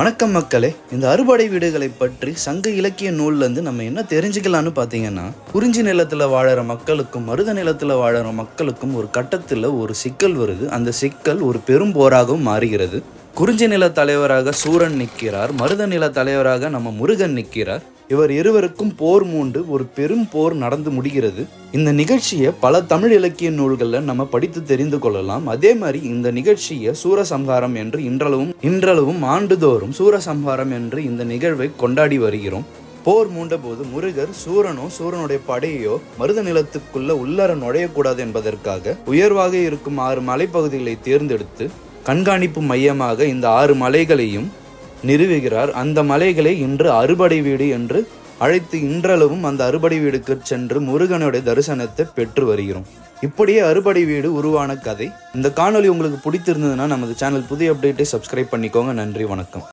வணக்கம் மக்களே. இந்த அறுபடை வீடுகளை பற்றி சங்க இலக்கிய நூல்லேருந்து நம்ம என்ன தெரிஞ்சுக்கலாம்னு பார்த்தீங்கன்னா குறிஞ்சி நிலத்தில் வாழற மக்களுக்கும் மருத நிலத்தில் வாழற மக்களுக்கும் ஒரு கட்டத்தில் ஒரு சிக்கல் வருது. அந்த சிக்கல் ஒரு பெரும் போராகவும் மாறுகிறது. குறிஞ்சி நில தலைவராக சூரன் நிற்கிறார். மருத நில தலைவராக நம்ம முருகன் நிற்கிறார். இவர் இருவருக்கும் போர் மூண்டு ஒரு பெரும் போர் நடந்து முடிகிறது. இந்த நிகழ்ச்சியை பல தமிழ் இலக்கிய நூல்களில் நம்ம படித்து தெரிந்து கொள்ளலாம். அதே மாதிரி இந்த நிகழ்ச்சியை சூரசம்ஹாரம் என்று இன்றளவும் இன்றளவும் ஆண்டுதோறும் சூரசம்ஹாரம் என்று இந்த நிகழ்வை கொண்டாடி வருகிறோம். போர் மூண்டபோது முருகர் சூரனோ சூரனுடைய படையோ மருத நிலத்துக்குள்ள உள்ளர நுழையக்கூடாது என்பதற்காக உயர்வாக இருக்கும் ஆறு மலைப்பகுதிகளை தேர்ந்தெடுத்து கண்காணிப்பு மையமாக இந்த ஆறு மலைகளையும் நிறுவுகிறார். அந்த மலைகளை இன்று அறுபடை வீடு என்று அழைத்து இன்றளவும் அந்த அறுபடை வீடுக்கு சென்று முருகனுடைய தரிசனத்தை பெற்று வருகிறோம். இப்படியே அறுபடை வீடு உருவான கதை. இந்த காணொளி உங்களுக்கு பிடித்திருந்ததுன்னா நமது சேனல் புதிய அப்டேட்டை சப்ஸ்கிரைப் பண்ணிக்கோங்க. நன்றி வணக்கம்.